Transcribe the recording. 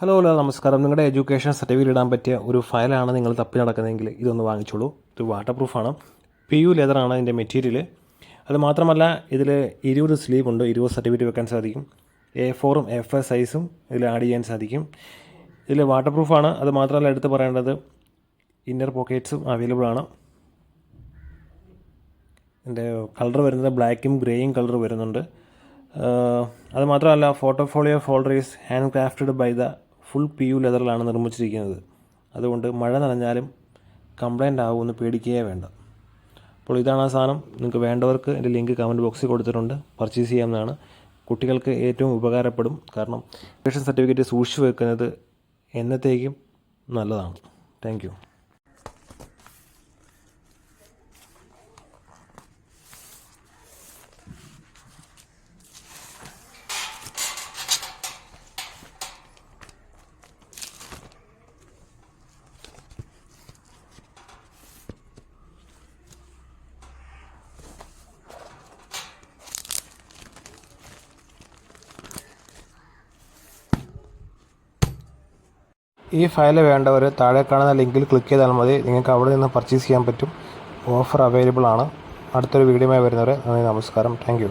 Hello hello നമസ്കാരം. നിങ്ങളുടെ education certificate ഇടാൻ പറ്റിയ ഒരു ഫയലാണ് നിങ്ങൾ തപ്പി നടക്കുന്നതെങ്കിൽ ഇതൊന്ന് വാങ്ങിച്ചോളൂ. ഇത് വാട്ടർ പ്രൂഫാണ് പി യു ലെതറാണ് ഇതിന്റെ മെറ്റീരിയൽ അത് മാത്രമല്ല ഇതിൽ ഇരുപത് സ്ലീവ് ഉണ്ട്. ഇരുപത് സർട്ടിഫിക്കറ്റ് വെക്കാൻ സാധിക്കും. എ ഫോറും എഫ് എസ് സൈസും ഇതിൽ ആഡ് ചെയ്യാൻ സാധിക്കും. ഇതിൽ വാട്ടർ പ്രൂഫാണ് അത് മാത്രമല്ല എടുത്ത് പറയേണ്ടത് ഇന്നർ പോക്കറ്റ്സും അവൈലബിൾ ആണ്. ഇതിന്റെ കളർ വരുന്നത് ബ്ലാക്കും ഗ്രേയും കളർ വരുന്നുണ്ട്. ആഹ് അത് മാത്രമല്ല portfolio folder is hand crafted by the full P U ലെതറിലാണ് നിർമ്മിച്ചിരിക്കുന്നത്. അതുകൊണ്ട് മഴ നനഞ്ഞാലും കംപ്ലൈന്റ് ആകുമെന്ന് പേടിക്കുകയേ വേണ്ട. അപ്പോൾ ഇതാണ് ആ സാധനം. നിങ്ങൾക്ക് വേണ്ടവർക്ക് എന്റെ ലിങ്ക് കമന്റ് ബോക്സിൽ കൊടുത്തിട്ടുണ്ട്. പർച്ചേസ് ചെയ്യാവുന്നതാണ് കുട്ടികൾക്ക് ഏറ്റവും ഉപകാരപ്പെടും. കാരണം എഡ്യൂക്കേഷൻ സർട്ടിഫിക്കറ്റ് സൂക്ഷിച്ചു വെക്കുന്നത് എന്നത്തേക്കും നല്ലതാണ്. താങ്ക് ഈ ഫയൽ വേണ്ടവർ താഴെ കാണുന്ന ലിങ്കിൽ ക്ലിക്ക് ചെയ്താൽ മതി. നിങ്ങൾക്ക് അവിടെ നിന്ന് പർച്ചേസ് ചെയ്യാൻ പറ്റും. ഓഫർ അവൈലബിൾ ആണ്. അടുത്തൊരു വീഡിയോയുമായി വരുന്നവരെ നന്ദി നമസ്കാരം. താങ്ക്